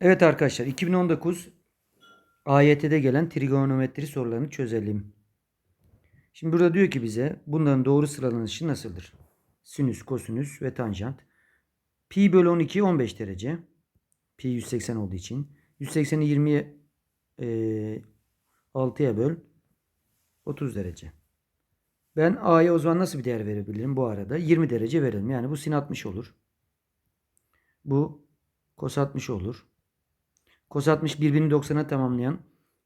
Evet arkadaşlar 2019 AYT'de gelen trigonometri sorularını çözelim. Şimdi burada diyor ki bize bunların doğru sıralanışı nasıldır? Sinüs, kosinüs ve tanjant. Pi bölü 12 15 derece. Pi 180 olduğu için. 180'i 20'ye e, 6'ya böl. 30 derece. Ben A'ya o zaman nasıl bir değer verebilirim bu arada? 20 derece verelim. Yani bu sin 60 olur. Bu kos 60 olur. Kos 60 birbirini 90'a tamamlayan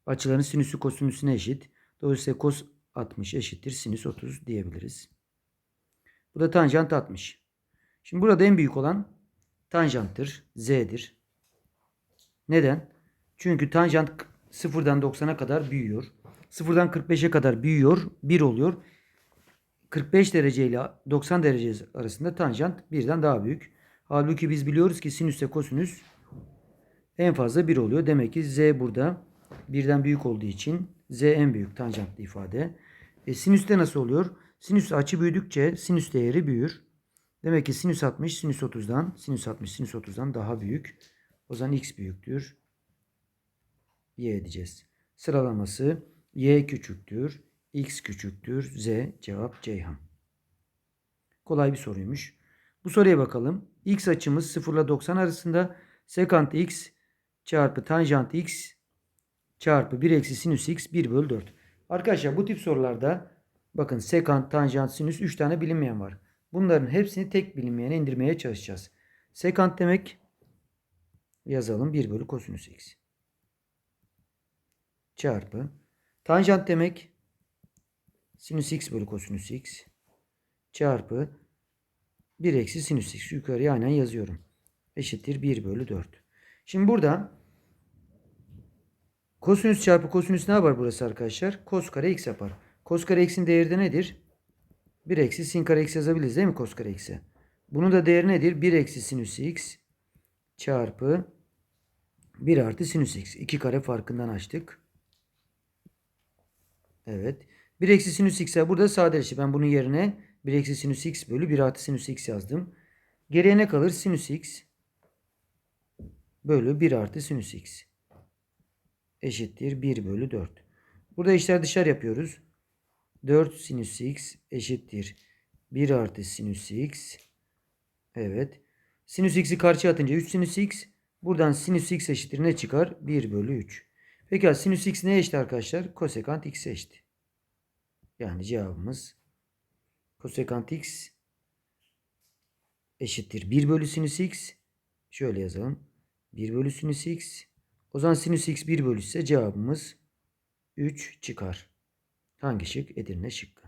açıların sinüsü kosinüsüne eşit. Dolayısıyla kos 60 eşittir sinüs 30 diyebiliriz. Bu da tanjant 60. Şimdi burada en büyük olan tanjanttır. Z'dir. Neden? Çünkü tanjant sıfırdan 90'a kadar büyüyor. Sıfırdan 45'e kadar büyüyor. 1 oluyor. 45 derece ile 90 derece arasında tanjant birden daha büyük. Halbuki biz biliyoruz ki sinüsle kosinüs en fazla 1 oluyor. Demek ki z burada birden büyük olduğu için z en büyük tanjantlı ifade. E, sinüste nasıl oluyor? Sinüs açı büyüdükçe sinüs değeri büyür. Demek ki sinüs 60 sinüs 30'dan sinüs 60 sinüs 30'dan daha büyük. O zaman x büyüktür. Y edeceğiz. Sıralaması y küçüktür, x küçüktür, z cevap Ceyhan. Kolay bir soruymuş. Bu soruya bakalım. X açımız 0 ile 90 arasında sekant x çarpı tanjant x çarpı 1 eksi sinüs x 1 bölü 4. Arkadaşlar bu tip sorularda bakın sekant, tanjant, sinüs 3 tane bilinmeyen var. Bunların hepsini tek bilinmeyene indirmeye çalışacağız. Sekant demek yazalım 1 bölü kosinüs x. Çarpı. Tanjant demek sinüs x bölü kosinüs x. Çarpı 1 eksi sinüs x. Yukarıya aynen yazıyorum. Eşittir 1 bölü 4. Şimdi burada kosinüs çarpı kosinüs ne yapar burası arkadaşlar? Kos kare x yapar. Kos kare x'in değeri de nedir? 1 eksi sin kare x yazabiliriz değil mi kos kare x'e? Bunun da değeri nedir? 1 eksi sinüs x çarpı 1 artı sinüs x. 2 kare farkından açtık. Evet. 1 eksi sinüs x'e burada sadeleşti. Ben bunun yerine 1 eksi sinüs x bölü 1 artı sinüs x yazdım. Geriye ne kalır? Sinüs x bölü 1 artı sinüs x eşittir 1 bölü 4. Burada işler dışarı yapıyoruz. 4 sinüs x eşittir 1 artı sinüs x. Evet. Sinüs x'i karşıya atınca 3 sinüs x. Buradan sinüs x eşittir ne çıkar? 1 bölü 3. Peki sinüs x neye eşit arkadaşlar? Kosekant x'e eşit. Yani cevabımız kosekant x eşittir 1 bölü sinüs x. Şöyle yazalım. 1 bölü sinüs x. O zaman sinüs x 1 bölü ise cevabımız 3 çıkar. Hangi şık? Edirne şıkkı.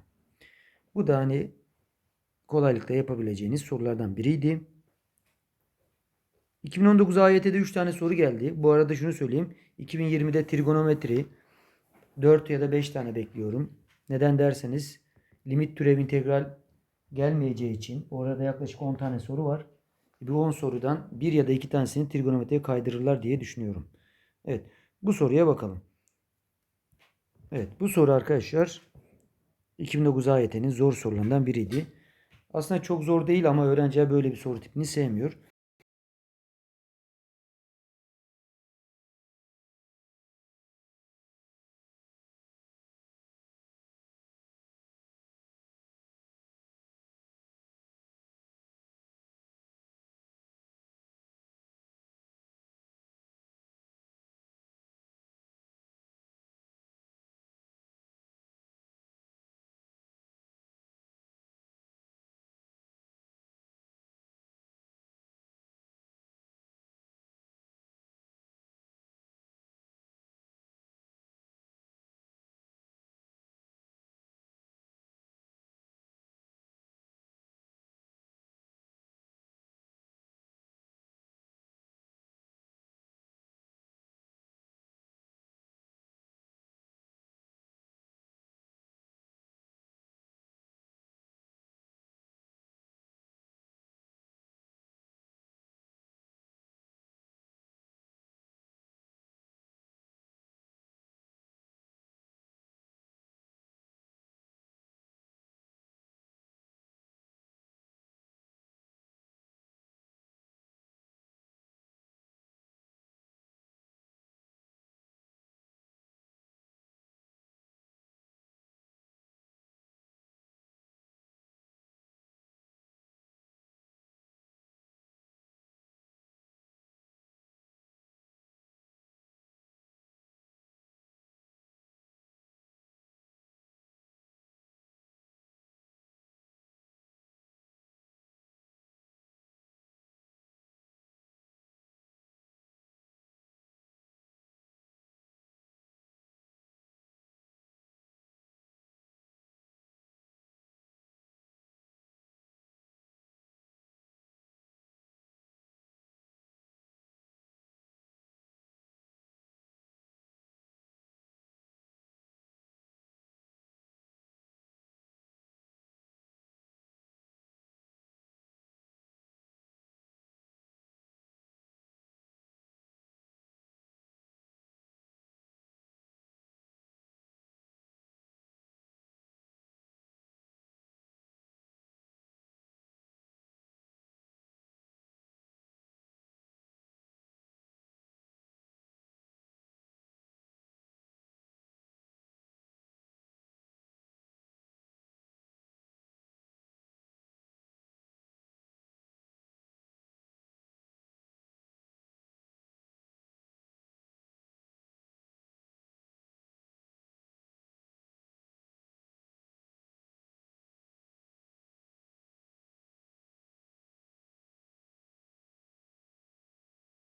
Bu da hani kolaylıkla yapabileceğiniz sorulardan biriydi. 2019 AYT'de 3 tane soru geldi. Bu arada şunu söyleyeyim. 2020'de trigonometri 4 ya da 5 tane bekliyorum. Neden derseniz limit türev integral gelmeyeceği için orada yaklaşık 10 tane soru var. Bu 10 sorudan 1 ya da 2 tanesini trigonometriye kaydırırlar diye düşünüyorum. Evet. Bu soruya bakalım. Evet. Bu soru arkadaşlar 2009 AYT'nin zor sorularından biriydi. Aslında çok zor değil ama öğrenciler böyle bir soru tipini sevmiyor.